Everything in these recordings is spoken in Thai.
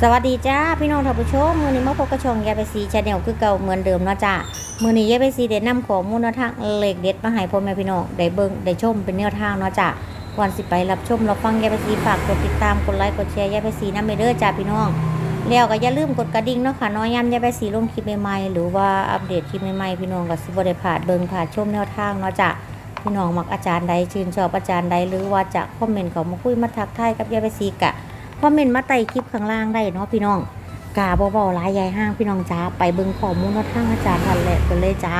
สวัสดีจ้าพี่น้องท่านผู้ชมมือนี้มาพบกับช่องยายไปซีชาแนลคือเก่าเหมือนเดิมเนาะจ้ามือนี้ยายไปซีได้นำข้อมูลนทางเหลขเด็ดมาให้พ่อแม่พี่น้องได้เบิ่งได้ชมเป็นแนวทางเนาะจ้าก่อนสิไปรับชมรับฟังยายไปซีฝากกดติดตามกดไลค์กดแชร์ยายไปซีนำไปเด้อจ้าพี่น้องแล้วก็อย่าลืมกดกระดิ่งเนาะค่ะน้อยย้ำยายไปซีลงคลิปใหม่ๆหรือว่าอัปเดตคลิปใหม่ๆพี่น้องก็สิบได้พลาดเบิ่งพลาดชมแนวทางเนาะจ้าพี่น้องมักอาจารย์ใดชื่นชอบอาจารย์ใดหรือว่าจะคอมเมนต์เขามาคุยมาทักทายกับยายไปซีกะ อมเมนต์มาใต้คลิปข้างล่างได้เนาะพี่น้องกาเบาๆหลายใหญ่ห้างพี่น้องจ้าไปเบิ่งข้อมูลแนวทางอาจารย์ทันแหละกันเลยจ้า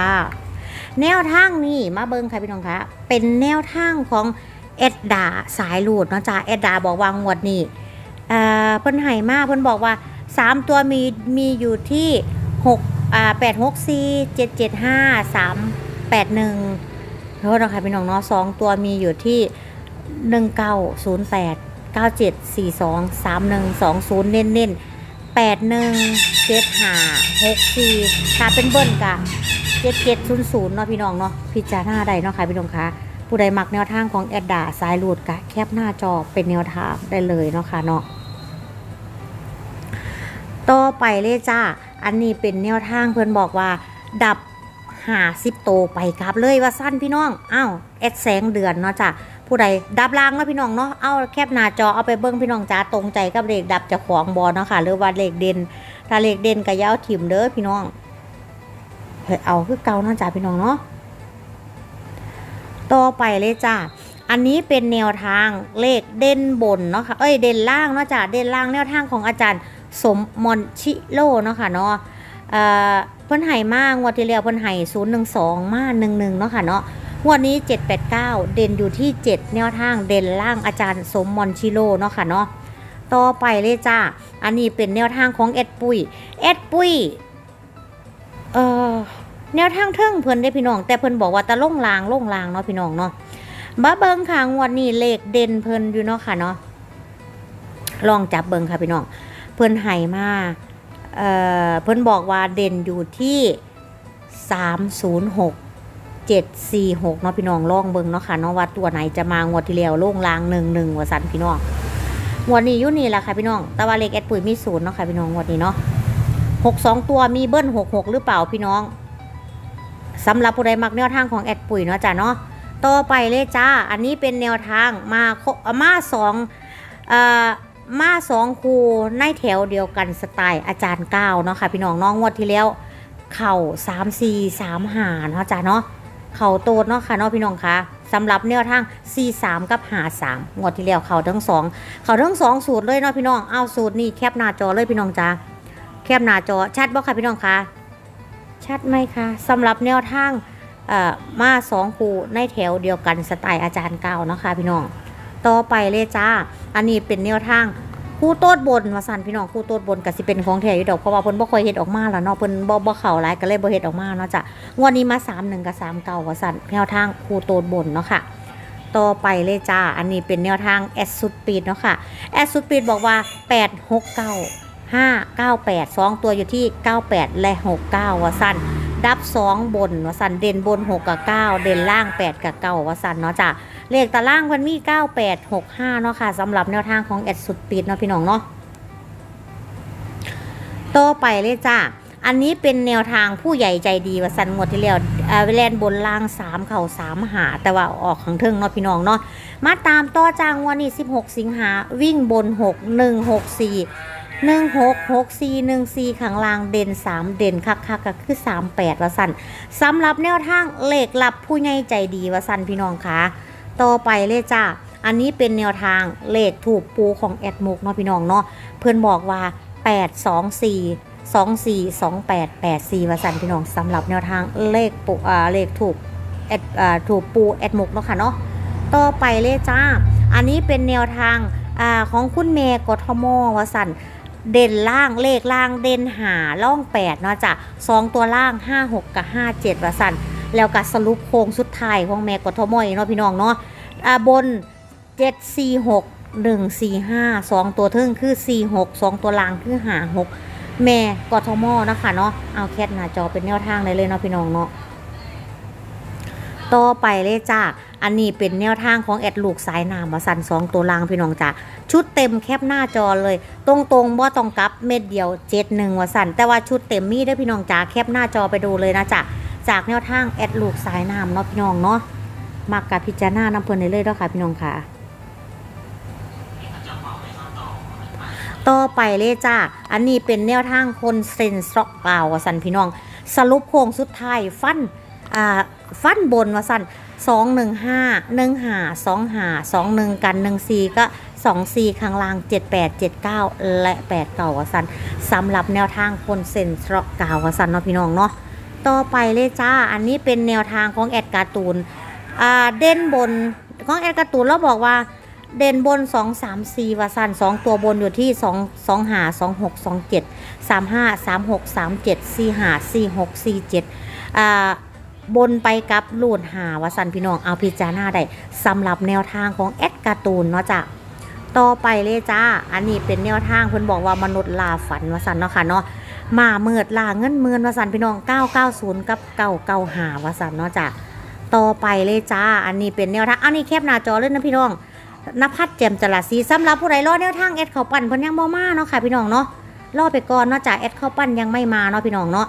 แนวทางนี่มาเบิ่งค่ะพี่น้องคะเป็นแนวทางของเอ็ดดาสายลูดเนาะจ้าเอ็ดดาบอกวางงวดนี่เอ่อเพิ่นให้มาเพิ่นบอกว่า3ตัวมีมีอยู่ที่6อ่า8 6 4 7 7 5 3 8 1โทษนะคะพี่น้องเนาะสองตัวมีอยู่ที่1908 97 42 31 20 เน้นเน้น81 75 64ถ้าเป็นเบิ้ลกะ7700เนาะพี่น้องเนาะพิจารณาได้เนาะค่ะพี่น้องคะผู้ใดมักแนวทางของแอดดาสายลูดกะแคปหน้าจอเป็นแนวทางได้เลยเนาะค่ะเนาะต่อไปเลยจ้า อันนี้เป็นแนวทางเพื่อนบอกว่า ดับ หาสิบโตไปกลับเลยว่าสั้นพี่น้องอ้าวแอดแสงเดือนเนาะจ้ะผู้ใดดับรางเนาะพี่น้องเนาะเอาแคบหน้าจอเอาไปเบิ้งพี่น้องจ้าตรงใจกับเลขดับจะของบอเนาะค่ะหรือว่าเลขเด่นถ้าเลขเด่นก็ยาวถิ่มเด้อพี่น้องเฮ้ยเอาคือเก่าเนาะจ้าพี่น้องเนาะต่อไปเลยจ้าอันนี้เป็นแนวทางเลขเด่นบนเนาะค่ะเอ้ยเด่นล่างเนาะจ้าเด่นล่างแนวทางของอาจารย์สมมอนชิโลเนาะค่ะเนาะ เพิ่นไห่มากงวดที่แล้วเพิ่นไห่ศูนย์หนึ่งสองมาหนึ่งหนึ่งเนาะค่ะเนาะงวดนี้ 789 เด่นอยู่ที่ 7 แนวทางเด่นล่างอาจารย์สมมอนชิโร่เนาะค่ะเนาะต่อไปเลยจ้า อันนี้เป็นแนวทางของเอ็ดปุยเอ็ดปุยเอ่อแนวทางเทิงเพิ่นได้พี่น้อง แต่เพิ่นบอกว่าตะล่งลางล่งลางเนาะพี่น้องเนาะบ้าเบิงค่ะงวดนี้เลขเด่นเพิ่นอยู่เนาะค่ะเนาะลองจับเบิงค่ะพี่น้อง เพิ่นไห่มา เอ่อเพิ่นบอกว่าเด่นอยู่ที่ 306 746เนาะพี่น้องลองเบิ่งเนาะค่ะเนาะว่าตัวไหนจะมางวดที่แล้วโล่งลางหนึ่งหนึ่งว่าสันพี่น้องงวดนี้ยุ่นี่แหละค่ะพี่น้องแต่ว่าเลขแอดปุ๋ยมีศูนย์เนาะค่ะพี่น้องงวดนี้เนาะหกสองตัวมีเบิ้ลหกหกหรือเปล่าพี่น้องสำหรับผู้ใดมักแนวทางของแอดปุ๋ยเนาะจ้ะเนาะต่อไปเลยจ้า อันนี้เป็นแนวทางมาโคมาสองอ่อ มาสองครูในแถวเดียวกันสไตล์อาจารย์ก้าวเนาะค่ะพี่น้องน้องงวดที่แล้ว เข่าสามสี่สามหาเนาะจ้ะเนาะเข่าโตดเนาะค่ะเนาะพี่น้องคะสำหรับแนวทาง C3 กับ 53งวดที่แล้วเข่าทั้งสองเข่าทั้งสองสูตรเลยเนาะพี่น้องเอาสูตรนี่แคปหน้าจอเลยพี่น้องจ้าแคปหน้าจอชัดบ่ค่ะพี่น้องคะชัดไหมคะสำหรับแนวทางเอ่อมาสองคู่ในแถวเดียวกันสไตล์อาจารย์เก่าเนาะค่ะพี่น้อง ต่อไปเลยจ้า อันนี้เป็นแนวทางคู่โต๊ดบนว่าสั่นพี่น้องคู่โต๊ดบนก็สิเป็นของแท้อยู่ดอกเพราะว่าเพิ่นบ่ค่อยเฮ็ดออกมาแล้วเนาะเพิ่นบ่บ่เข้าหลายก็เลยบ่เฮ็ดออกมาเนาะจ้ะงวดนี้มา3 1กับ3เก่าว่าสั่นแนวทางครูโตนบนเนาะค่ะต่อไปเลยจ้า อันนี้เป็นแนวทางแอดสุดปีดเนาะค่ะแอดสุดปีดบอกว่า 8 6 9 5 9 8 2 ตัวอยู่ที่ 98 และ 69ว่าสั่น ดับ2บนวสันเด่นบน6กับ9เด่นล่าง8กับ9ว่าสั่นเนาะจ้ะเลขตารางมันมี98 65เนาะค่ะสำหรับแนวทางของแอดสุดปีดเนาะพี่น้องเนาะต่อไปเลยจ้าอันนี้เป็นแนวทางผู้ใหญ่ใจดีว่าสันงวดที่แล้วเอ่อแลนบนล่างสามเข่าสามหา แต่ว่าออกข้างเทิงเนาะพี่น้องเนาะมาตามต่อจางวันนี้ 16 สิงหาวิ่งบน 6 1 6 4 1 6 6 4 1 4ข้างล่างเด่น3เด่นคักคักก็คือ38ว่าสันสำหรับแนวทางเลขลับผู้ใหญ่ใจดีว่าสันพี่น้องคะต่อไปเลยจ้าอันนี้เป็นแนวทางเลขถูกปูของแอดมุกเนาะพี่น้องเนาะเพื่อนบอกว่า8 2 4 2 4 2 8 8 4ว่าสันพี่น้องสำหรับแนวทางเลขปูอ่าเลขถูกแอดอ่าถูกปูแอดมุกเนาะค่ะเนาะต่อไปเลยจ้าอันนี้เป็นแนวทางอ่าของคุณเมย์กทมว่าสัน เด่นล่างเลขล่างเด่นหาล่อง8เนาะจ้ะสองตัวล่าง5 6กับ5 7ว่าสันแล้วก็สรุปโค้งสุดท้ายของแม่กทมอีกเนาะพี่น้องเนาะอ่าบน7 4 6 1 4 5 2ตัวเทิงคือ4 6 2ตัวล่างคือหา6แม่กทมนะคะเนาะเอาแคทหน้าจอเป็นแนวทางได้เลยเนาะพี่น้องเนาะต่อไปเลยจ้า อันนี้เป็นแนวทางของแอดลูกสายน้ำมาสั่นสองตัวลางพี่น้องจ้ะชุดเต็มแคปหน้าจอเลยตรงตรงๆบ่ต้องกลับเม็ดเดียวเจ็ดหนึ่งว่าสั่นแต่ว่าชุดเต็มมีได้พี่น้องจ้ะแคปหน้าจอไปดูเลยนะจ๊ะจากแนวทางแอดลูกสายน้ำเนาะพี่น้องเนาะมักกับพิจารณาน้ำเพลินเลยด้อค่ะพี่น้องค่ะ ต่อไปเลยจ้า อันนี้เป็นแนวทางคนเซนสอกเปล่าว่าสันพี่น้อง สรุปโค้งสุดท้ายฟัน อ่าฟันบนว่าสันสองหนึ่งห้าหนึ่งหาสองหาสองหนึ่งกันหนึ่งสี่ก็สองสี่ข้างล่างเจ็ดแปดเจ็ดเก้าและแปดเก่าว่าสันสำหรับแนวทางคนเซนสอกเก่าว่าสันเนาะพี่น้องเนาะต่อไปเลยจ้า อันนี้เป็นแนวทางของแอดการ์ตูนอ่าเด่นบนของแอดการ์ตูนเราบอกว่าเด่นบน 2 3 4วาสัน2 ตัวบนอยู่ที่ 2 2หา2 6 2 7 3 5 3 6 3 7 4หา4 6 4 7อ่า บนไปกับลูดหาวสันพี่น้องเอาพิจารณาได้สำหรับแนวทางของแอดการ์ตูนเนาะจ้ะต่อไปเลยจ้า อันนี้เป็นแนวทางเพิ่นบอกว่ามนุษย์ลาฝันวสันเนาะค่ะเนาะมาเมิดลาเงินเมือนวสันพี่น้อง 990 กับ 995วาสันเนาะจ้ะต่อไปเลยจ้า อันนี้เป็นแนวทางอันนี้แคบหน้าจอเลยนะพี่น้องนภัสแจ่มจรัสสีสำหรับผู้ใดรอแนวทางแอดเข้าปั้นเพิ่นยังบ่มาเนาะค่ะพี่น้องเนาะรอไปก่อนเนาะจาแอดเข้าปั้นยังไม่มาเนาะพี่น้องเนาะ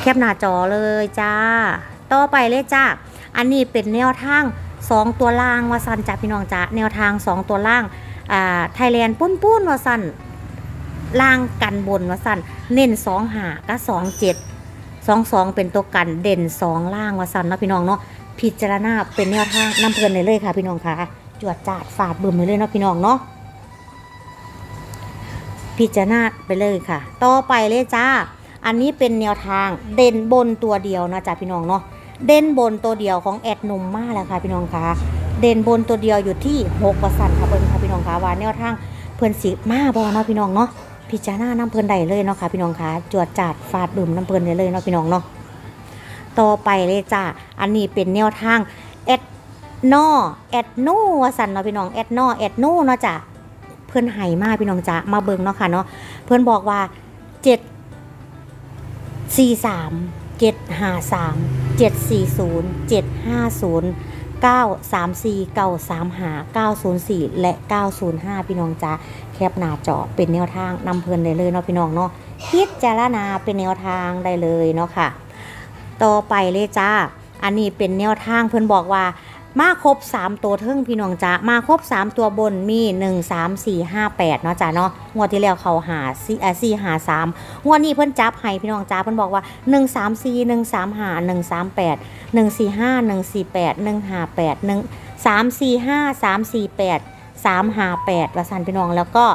แคปหน้าจอเลยจ้า ต่อไปเลยจ้า อันนี้เป็นแนวทาง 2 ตัวล่างวาสันจ้าพี่น้องจ้าแนวทาง 2 ตัวล่างอ่าไทยแลนด์ปุ้นปุ้นวาสันล่างกันบนวาสันเน้น2หากับ2 7 2 2เป็นตัวกันเด่น2ล่างวาสันนะพี่น้องเนาะพิจารณาเป็นแนวทางนำเพลินเลยเลยค่ะ พี่น้องค่ะจวดจาดฝาดบึมเลยเลยเนาะพี่น้องเนาะพิจารณาไปเลยค่ะ ต่อไปเลยจ้า อันนี้เป็นแนวทางเด่นบนตัวเดียวนะจ้าพี่น้องเนาะเด่นบนตัวเดียวของแอดนุ่มมากแล้วค่ะพี่น้องคะเด่นบนตัวเดียวอยู่ที่6กสันค่ะเพิ่นค่ะพี่น้องคะว่าแนวทางเพิ่นสิมาบ่เนาะพี่น้องเนาะพิจารณาน้ำเพลินใดเลยเนาะค่ะพี่น้องคะจวดจาดฝาดบึมน้ำเพลินได้เลยเนาะพี่น้องเนาะต่อไปเลยจ้าอันนี้เป็นแนวทางแอดนอแอดโนว่าสันเนาะพี่น้องแอดนอแอดโนเนาะจ้ะเพื่อนไห้มาพี่น้องจ้ะมาเบิ่งเนาะค่ะเนาะเพื่อนบอกว่าเจ็ด สี่สามเจ็ดห้าสามเจ็ดสี่ศูนย์เจ็ดห้าศูนย์เก้าสามสี่เก้าสามหาเก้าศูนย์สี่และเก้าศูนย์ห้าพี่น้องจ้าแคบหน้าจอเป็นแนวทางนำเพลินได้เลยเนาะพี่น้องเนาะพิจารณาเป็นแนวทางได้เลยเนาะค่ะ ต่อไปเลยจ้า อันนี้เป็นแนวทางเพื่อนบอกว่า มาครบ 3 ตัวเทิงพี่น้องจ้ามาครบ 3 ตัวบนมี 1 3 4 5 8เนาะจ้าเนาะงวดที่แล้วเขาหา4อ่า4หา3งวดนี้เพิ่นจับให้พี่น้องจ้าเพิ่นบอกว่า 1 3 4 1 3 5 1 3 8 1 4 5 1 4 8 1 5 8 1 3 4 5 3 4 8 3 5 8ว่าซั่นพี่น้องแล้วก็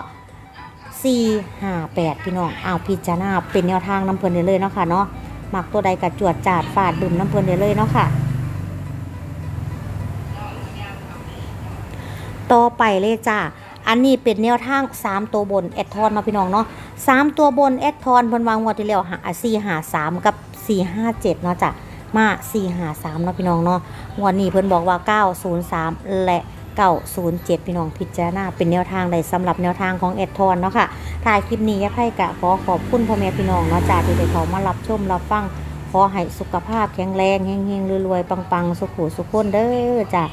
4 5 8พี่น้องเอาพิจารณาเป็นแนวทางน้ำเพลินเลยเนาะค่ะเนาะหมักตัวใดกัจวดจาดฝาดดื่มน้ำเพลินเลยเนาะค่ะ ต่อไปเลยจ้าอันนี้เป็นแนวทาง 3 ตัวบนแอดทอนมาพี่น้องเนาะ3ตัวบนแอดทอนเพิ่นวางงวดที่แล้วหา4หา3กับ4 5 7เนาะจ้ะมา4หา3เนาะพี่น้องเนาะงวดนี้เพิ่อนบอกว่า903และ907พี่น้องพิจารณาเป็นแนวทางใดสำหรับแนวทางของแอดทอนเนาะค่ะถ่ายคลิปนี้ยะไพ่กะขอขอบคุณพ่อแม่พี่น้องเนาะจ้าที่ได้เขามารับชมรับฟังขอให้สุขภาพแข็งแรงเฮงๆรวยๆปังๆ สุขุสุขคนเด้อจ้า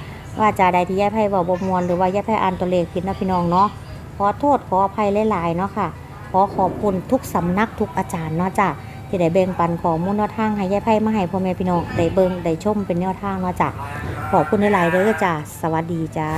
ว่าจะใดที่ยะไพ่บอกบมวลหรือว่ายะไพ่อ่านตัวเลขผิดนะพี่น้องเนาะขอโทษขออภัยหลายๆเนาะค่ะ ขอขอบคุณทุกสำนักทุกอาจารย์เนาะจ้ะที่ได้เบ่งปันของมูลแนวทางให้ยะไพ่มาให้พ่อแม่พี่น้องได้เบิ่งได้ชมเป็นแนวทางเนาะจ้ะขอบคุณหลายๆเด้อจ้ะสวัสดีจ้า